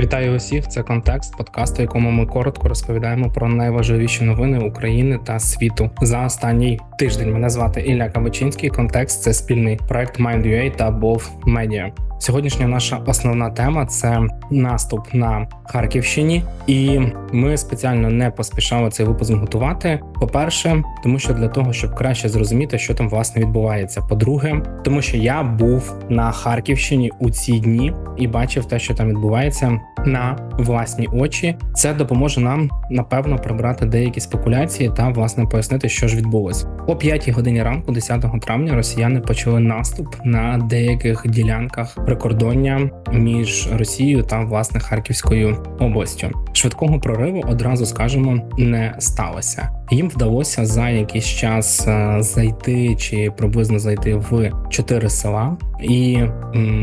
Вітаю усіх! Це контекст подкасту, якому ми коротко розповідаємо про найважливіші новини України та світу за останній тиждень. Мене звати Ілля Кабачинський. Контекст це спільний проект Mind.ua та Bov Media. Сьогоднішня наша основна тема це наступ на Харківщині, і ми спеціально не поспішали цей випуск готувати. По-перше, тому що для того, щоб краще зрозуміти, що там власне відбувається. По-друге, тому що я був на Харківщині у ці дні і бачив те, що там відбувається на власні очі. Це допоможе нам напевно прибрати деякі спекуляції та власне пояснити, що ж відбулось о 5 годині ранку, 10 травня. Росіяни почали наступ на деяких ділянках прикордоння між Росією та власне Харківською областю. Швидкого прориву одразу скажемо не сталося. Їм вдалося за якийсь час е, зайти чи приблизно зайти в чотири села, і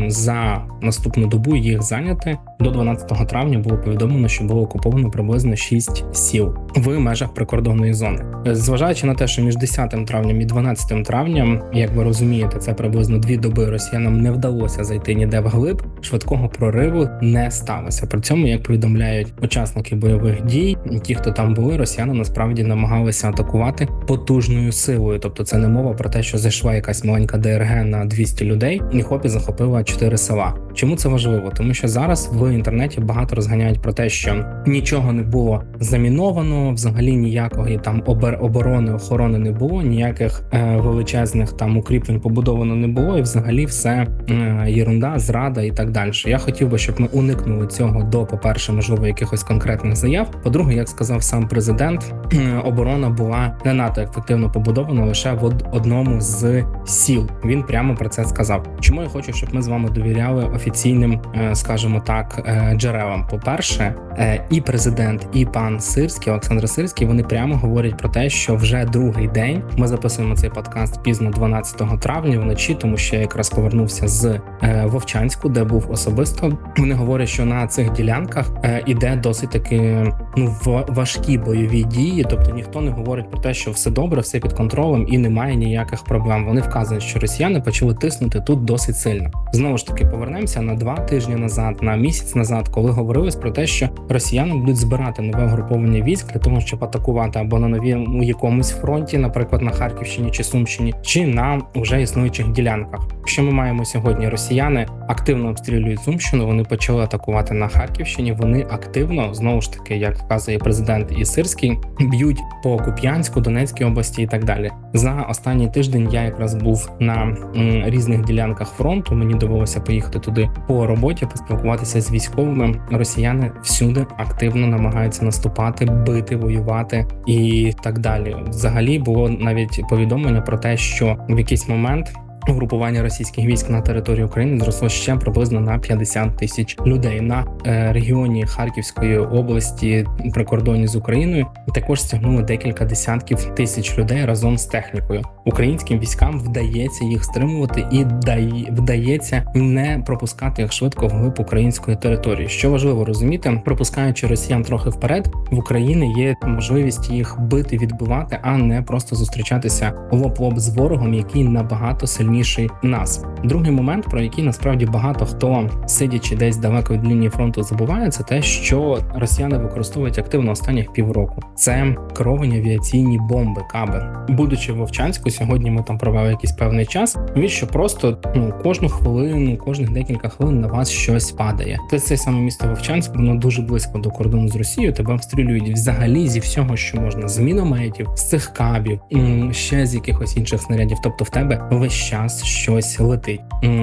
за наступну добу їх зайняти. До 12 травня було повідомлено, що було окуповано приблизно 6 сіл в межах прикордонної зони. Зважаючи на те, що між 10 травнем і 12 травнем, як ви розумієте, це приблизно дві доби росіянам не вдалося зайти ніде вглиб. Швидкого прориву не сталося. При цьому, як повідомляють учасники бойових дій, ті, хто там були, росіяни насправді намагалися атакувати потужною силою. Тобто, це не мова про те, що зайшла якась маленька ДРГ на 200 людей, і хопі захопила 4 села. Чому це важливо? Тому що зараз в інтернеті багато розганяють про те, що нічого не було заміновано, взагалі ніякої там оборони, охорони не було, ніяких е, величезних там укріплень побудовано не було, і взагалі все е, єрунда, зрада і так далі. Я хотів би, щоб ми уникнули цього до, по перше, можливо, якихось конкретних заяв. По-друге, як сказав сам президент, е, оборона була не надто ефективно побудована лише в одному з сіл. Він прямо про це сказав. Чому я хочу, щоб ми з вами довіряли офіційним, е, скажімо так, е, джерелам? По перше, е, і президент, і пан Сирський, Олександр Сирський, вони прямо говорять про те, що вже другий день ми записуємо цей подкаст пізно 12 травня вночі, тому що я якраз повернувся з Вовчанську, де був особисто. Вони говорять, що на цих ділянках іде досить таки ну важкі бойові дії, тобто ніхто не говорить про те, що все добре, все під контролем і немає ніяких проблем. Вони вказують, що росіяни почали тиснути тут досить сильно. Знову ж таки, повернемося на два тижні назад, на місяць назад, коли говорилось про те, що росіяни будуть збирати нове груповання військ для того, щоб атакувати або на новому якомусь фронті, наприклад, на Харківщині чи Сумщині, чи на вже існуючих ділянках. Що ми маємо сьогодні? Росіяни активно обстрілюють Сумщину. Вони почали атакувати на Харківщині. Вони активно знову ж таки, як вказує президент і Сирський, б'ють по Куп'янську, Донецькій області і так далі. За останній тиждень я якраз був на м, різних ділянках фронту. Мені довелося поїхати туди по роботі, поспілкуватися з військовими. Росіяни всюди активно намагаються наступати, бити, воювати і так далі. Взагалі було навіть повідомлення про те, що в якийсь момент. Угрупування російських військ на території України зросло ще приблизно на 50 тисяч людей на е, регіоні Харківської області при кордоні з Україною. Також стягнуло декілька десятків тисяч людей разом з технікою. Українським військам вдається їх стримувати і вдається не пропускати їх швидко вглиб української території. Що важливо розуміти, пропускаючи росіян трохи вперед, в Україні є можливість їх бити, відбивати, а не просто зустрічатися лоб-лоб з ворогом, який набагато сильніше сильніший нас. Другий момент, про який насправді багато хто сидячи десь далеко від лінії фронту, забуває, це те, що росіяни використовують активно останніх півроку. Це керовані авіаційні бомби, каби. Будучи в Вовчанську, сьогодні ми там провели якийсь певний час. Він що просто ну кожну хвилину, кожних декілька хвилин на вас щось падає. Це це саме місто Вовчанськ, воно дуже близько до кордону з Росією. Тебе обстрілюють взагалі зі всього, що можна з мінометів, з цих кабів, ще з якихось інших снарядів. Тобто в тебе весь час нас щось летить.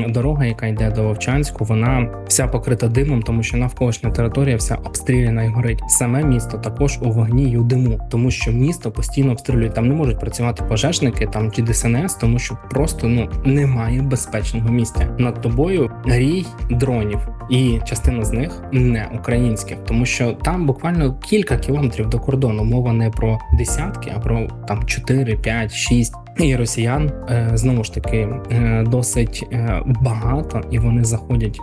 Дорога, яка йде до Вовчанську, вона вся покрита димом, тому що навколишня територія вся обстріляна і горить. Саме місто також у вогні й у диму, тому що місто постійно обстрілюють. Там не можуть працювати пожежники там чи ДСНС, тому що просто ну немає безпечного місця. Над тобою рій дронів. І частина з них не українських, тому що там буквально кілька кілометрів до кордону. Мова не про десятки, а про там 4, 5, 6 і росіян е, знову ж таки е, досить е, багато, і вони заходять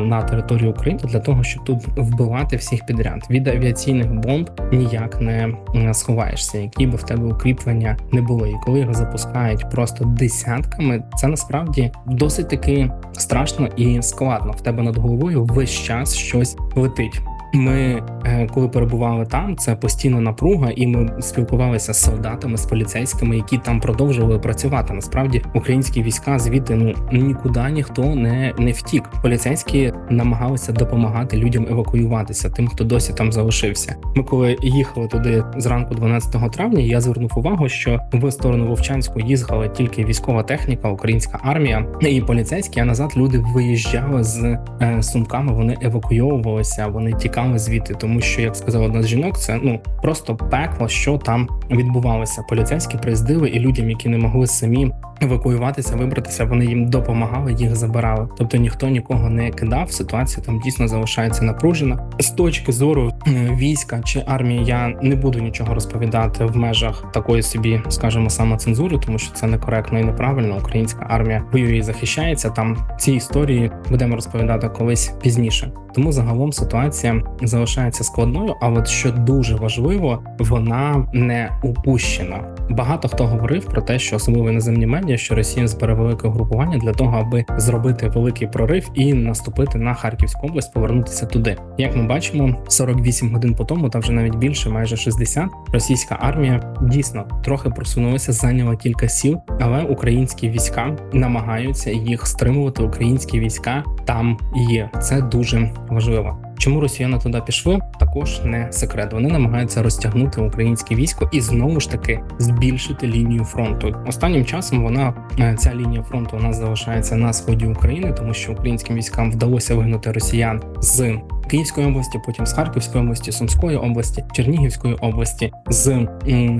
на територію України для того, щоб тут вбивати всіх підряд. Від авіаційних бомб ніяк не сховаєшся, які би в тебе укріплення не були. І коли їх запускають просто десятками, це насправді досить таки страшно і складно. В тебе над головою весь час щось летить. Ми, е, коли перебували там, це постійна напруга, і ми спілкувалися з солдатами, з поліцейськими, які там продовжували працювати. Насправді українські війська звідти ну нікуди ніхто не, не втік. Поліцейські намагалися допомагати людям евакуюватися, тим, хто досі там залишився. Ми коли їхали туди зранку, 12 травня, я звернув увагу, що в сторону Вовчанську їздила тільки військова техніка, українська армія і поліцейські. А назад люди виїжджали з е, сумками. Вони евакуйовувалися, вони тікали звідти, тому що, як сказала одна з жінок, це ну просто пекло, що там відбувалося. Поліцейські приїздили і людям, які не могли самі евакуюватися, вибратися, вони їм допомагали, їх забирали. Тобто ніхто нікого не кидав. Ситуація там дійсно залишається напружена. З точки зору е, війська чи армії я не буду нічого розповідати в межах такої собі, скажімо, самоцензури, тому що це некоректно і неправильно. Українська армія воює і захищається. Там ці історії будемо розповідати колись пізніше. Тому загалом ситуація залишається складною. А от що дуже важливо, вона не упущена. Багато хто говорив про те, що особливо іноземні медіа, що Росія збере велике групування для того, аби зробити великий прорив і наступити на Харківську область, повернутися туди. Як ми бачимо, 48 годин по тому, та вже навіть більше, майже 60, російська армія дійсно трохи просунулася, зайняла кілька сіл, але українські війська намагаються їх стримувати. Українські війська там є. Це дуже важливо. Чому росіяни туди пішли? Також не секрет. Вони намагаються розтягнути українське військо і знову ж таки збільшити лінію фронту. Останнім часом вона е, ця лінія фронту у нас залишається на сході України, тому що українським військам вдалося вигнати росіян з Київської області, потім з Харківської області, Сумської області, Чернігівської області, з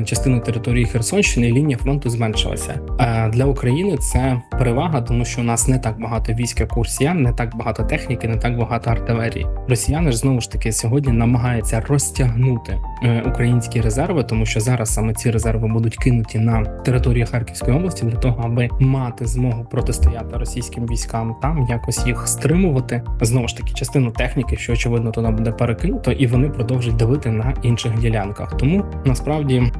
частини території Херсонщини лінія фронту зменшилася. А для України це перевага, тому що у нас не так багато військ, як у росіян, не так багато техніки, не так багато артилерії. Росіяни ж знову ж таки сьогодні намагаються розтягнути е, українські резерви, тому що зараз саме ці резерви будуть кинуті на територію Харківської області для того, аби мати змогу протистояти російським військам, там якось їх стримувати. Знову ж таки, частину техніки, що очевидно туди буде перекинуто, і вони продовжать давити на інших ділянках. Тому насправді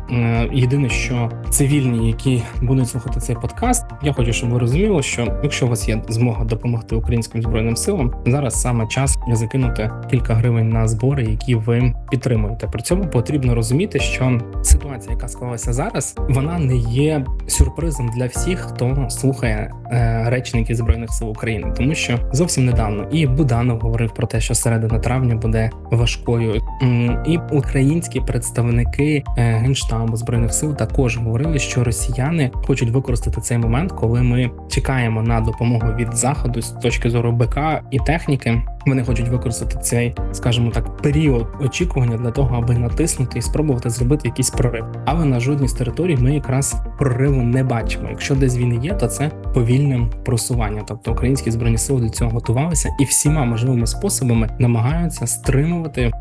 єдине, що цивільні, які будуть слухати цей подкаст, я хочу, щоб ви розуміли, що якщо у вас є змога допомогти українським збройним силам, зараз саме час закинути кілька гривень на збори, які ви підтримуєте. При цьому потрібно розуміти, що ситуація, яка склалася зараз, вона не є сюрпризом для всіх, хто слухає е, речників збройних сил України, тому що зовсім недавно і Буданов говорив про те, що середина травня буде важкою, і українські представники е, генштабу збройних сил також говорили, що росіяни хочуть використати цей момент, коли ми чекаємо на допомогу від заходу з точки зору БК і техніки. Вони хочуть використати цей, скажімо так, період очікування для того, аби натиснути і спробувати зробити якийсь прорив. Але на жодній з територій ми якраз прориву не бачимо. Якщо десь він є, то це повільне просування. Тобто українські збройні сили до цього готувалися і всіма можливими способами намагаються стримувати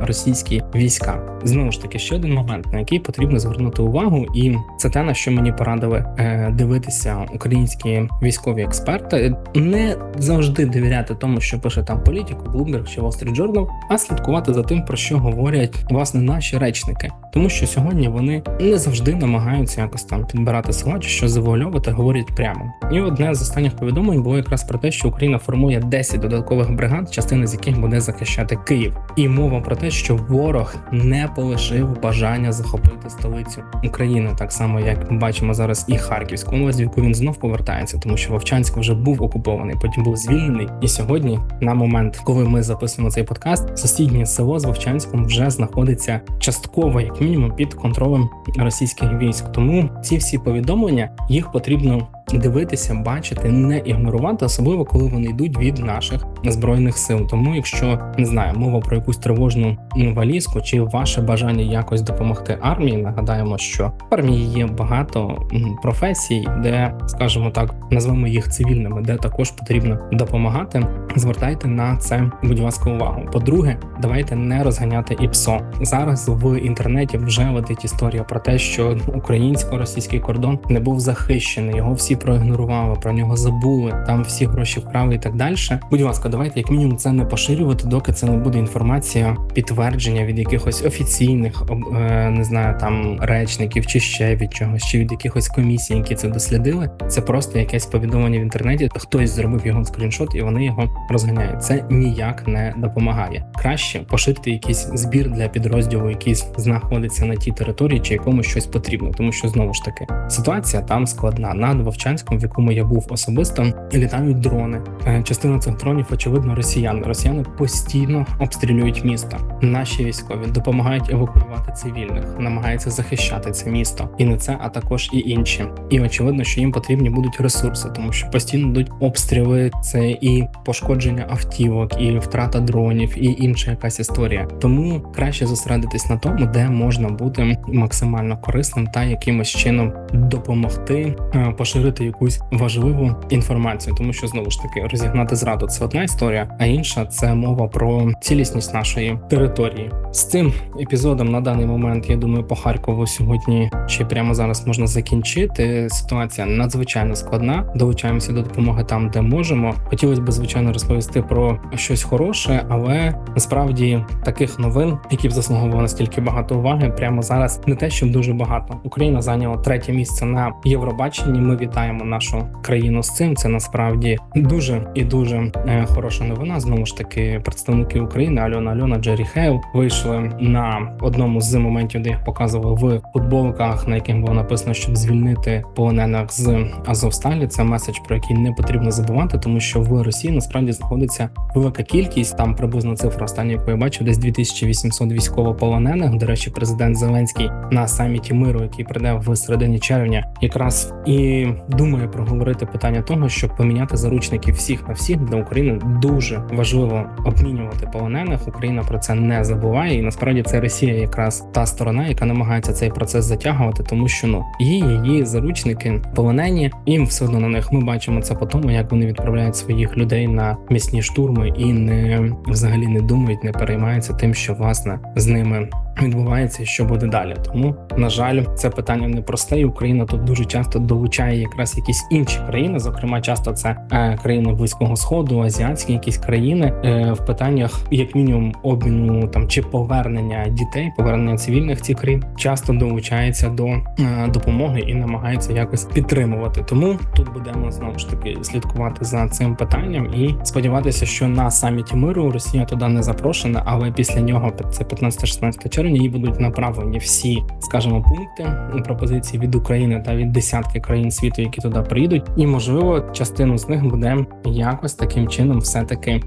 російські війська. Знову ж таки, ще один момент, на який потрібно звернути увагу, і це те, на що мені порадили е, дивитися українські військові експерти. Не завжди довіряти тому, що пише там політику, Bloomberg чи Wall Street Journal, а слідкувати за тим, про що говорять власне наші речники, тому що сьогодні вони не завжди намагаються якось там підбирати слова чи що завуальовувати, говорять прямо. І одне з останніх повідомлень було якраз про те, що Україна формує 10 додаткових бригад, частина з яких буде захищати Київ, і мова про те, що ворог не полишив бажання захопити столицю України, так само як ми бачимо зараз і Харківську область, в яку він знов повертається, тому що Вовчанськ вже був окупований, потім був звільнений. І сьогодні, на момент, коли ми записуємо цей подкаст, сусіднє село з Вовчанськом вже знаходиться частково, як мінімум, під контролем російських військ. Тому ці всі повідомлення їх потрібно дивитися, бачити, не ігнорувати, особливо коли вони йдуть від наших збройних сил. Тому, якщо не знаю, мова про якусь тривожну валізку чи ваше бажання якось допомогти армії, нагадаємо, що в армії є багато професій, де, скажімо так, назвемо їх цивільними, де також потрібно допомагати. Звертайте на це, будь ласка, увагу. По-друге, давайте не розганяти ІПСО. Зараз в інтернеті вже летить історія про те, що українсько-російський кордон не був захищений, його всі проігнорували, про нього забули. Там всі гроші вкрали і так далі. Будь ласка, давайте як мінімум це не поширювати, доки це не буде інформація підтвердження від якихось офіційних е, не знаю там речників чи ще від чогось, чи від якихось комісій, які це дослідили. Це просто якесь повідомлення в інтернеті. Хтось зробив його скріншот, і вони його розганяють. Це ніяк не допомагає. Краще поширити якийсь збір для підрозділу, який знаходиться на тій території, чи якому щось потрібно, тому що знову ж таки ситуація там складна. Над Вовчанськом, в якому я був особисто, літають дрони. Е, частина цих дронів, очевидно, росіяни. Росіяни постійно обстрілюють місто. Наші військові допомагають евакуювати цивільних, намагаються захищати це місто, і не це, а також і інші. І очевидно, що їм потрібні будуть ресурси, тому що постійно йдуть обстріли, це і пошкодження автівок, і втрата дронів, і інша якась історія. Тому краще зосередитись на тому, де можна бути максимально корисним та якимось чином допомогти е, поширити якусь важливу інформацію, тому що знову ж таки розігнати зраду це одна історія, а інша це мова про цілісність нашої території. З цим епізодом на даний момент я думаю, по Харкову сьогодні ще прямо зараз можна закінчити. Ситуація надзвичайно складна. Долучаємося до допомоги там, де можемо. Хотілося б звичайно розповісти про щось хороше, але насправді таких новин, які б заслуговували настільки багато уваги, прямо зараз не те, щоб дуже багато. Україна зайняла третє місце на Євробаченні. Ми вітаємо нашу країну з цим. Це насправді дуже і дуже е, хороша новина. Знову ж таки, представники України Альона Альона Джері Хейл вийшли на одному з моментів, де їх показували в футболках, на яких було написано, щоб звільнити полонених з Азовсталі. Це меседж, про який не потрібно забувати, тому що в Росії насправді знаходиться велика кількість. Там приблизно цифра остання, яку я бачив, десь 2800 військовополонених. До речі, президент Зеленський на саміті миру, який прийде в середині червня, якраз і думає проговорити питання того, щоб поміняти заручників всіх на всіх для України дуже важливо обмінювати полонених. Україна про це не забуває, і насправді це Росія, якраз та сторона, яка намагається цей процес затягувати, тому що ну її її заручники полонені, їм все одно на них. Ми бачимо це по тому, як вони відправляють своїх людей на місні штурми і не взагалі не думають, не переймаються тим, що власне з ними відбувається і що буде далі. Тому на жаль, це питання непросте. і Україна тут дуже часто долучає якраз якісь інші країни. Зокрема, часто це е, країни близького сходу, азіатські якісь країни е, в питаннях, як мінімум, обміну там чи повернення дітей, повернення цивільних цих країн часто долучається до е, допомоги і намагається якось підтримувати. Тому тут будемо знову ж таки слідкувати за цим питанням і сподіватися, що на саміті миру Росія туди не запрошена, але після нього це 15-16 червня червня їй будуть направлені всі, скажімо, пункти пропозиції від України та від десятки країн світу, які туди приїдуть, і можливо частину з них буде якось таким чином, все таки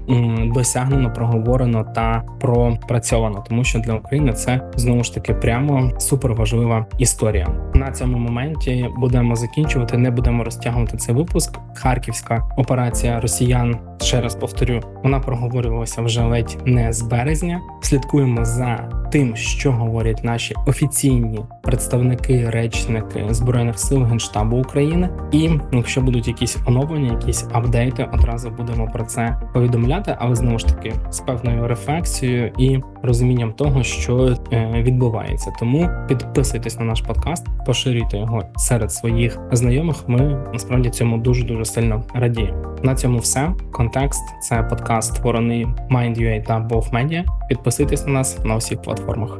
досягнено, проговорено та пропрацьовано, тому що для України це знову ж таки прямо супер важлива історія. На цьому моменті будемо закінчувати, не будемо розтягувати цей випуск. Харківська операція Росіян ще раз повторю, вона проговорювалася вже ледь не з березня. Слідкуємо за тим, що говорять наші офіційні представники, речники збройних сил генштабу України. І якщо будуть якісь оновлення, якісь апдейти, одразу будемо про це повідомляти, але знову ж таки з певною рефлексією і розумінням того, що е, відбувається. Тому підписуйтесь на наш подкаст, поширюйте його серед своїх знайомих. Ми насправді цьому дуже дуже сильно радіємо. На цьому все. Контекст це подкаст створений Mind.ua та Both Media. Підписуйтесь на нас на усіх платформах.